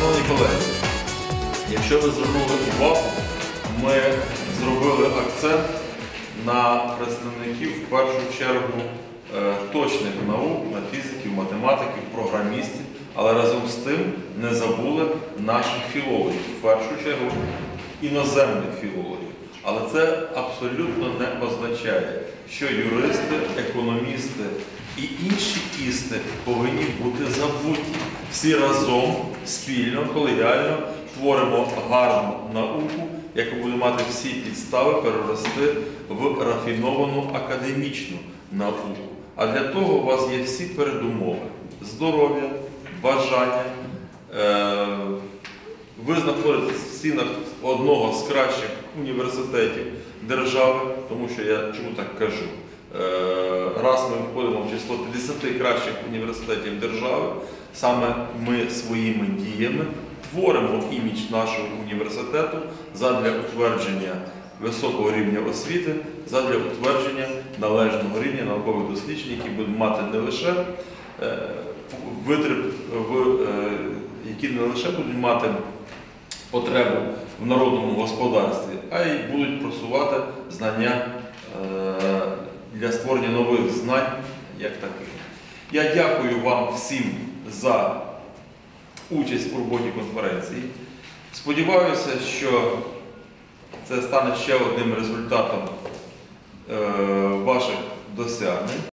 Шановні колеги, якщо ви звернули увагу, ми зробили акцент на представників в першу чергу е, точних наук, на фізиків, математиків, програмістів, але разом з тим не забули наших філологів, в першу чергу іноземних філологів. Але це абсолютно не означає, що юристи, економісти і інші істи повинні бути забуті. Всі разом, спільно, колегіально творимо гарну науку, яка буде мати всі підстави перерости в рафіновану академічну науку. А для того у вас є всі передумови: здоров'я, бажання. Е- ви знаходитесь в стінах одного з кращих університетів держави, тому що я чому так кажу? Е, Раз ми входимо в число 50 кращих університетів держави, саме ми своїми діями творимо імідж нашого університету задля утвердження високого рівня освіти, задля утвердження належного рівня наукових досліджень, які будуть мати не лише е, витреб е, які не лише будуть мати потребу в народному господарстві, а й будуть просувати знання для створення нових знань як таких. Я дякую вам всім за участь у роботі конференції. Сподіваюся, що це стане ще одним результатом е, ваших досягнень.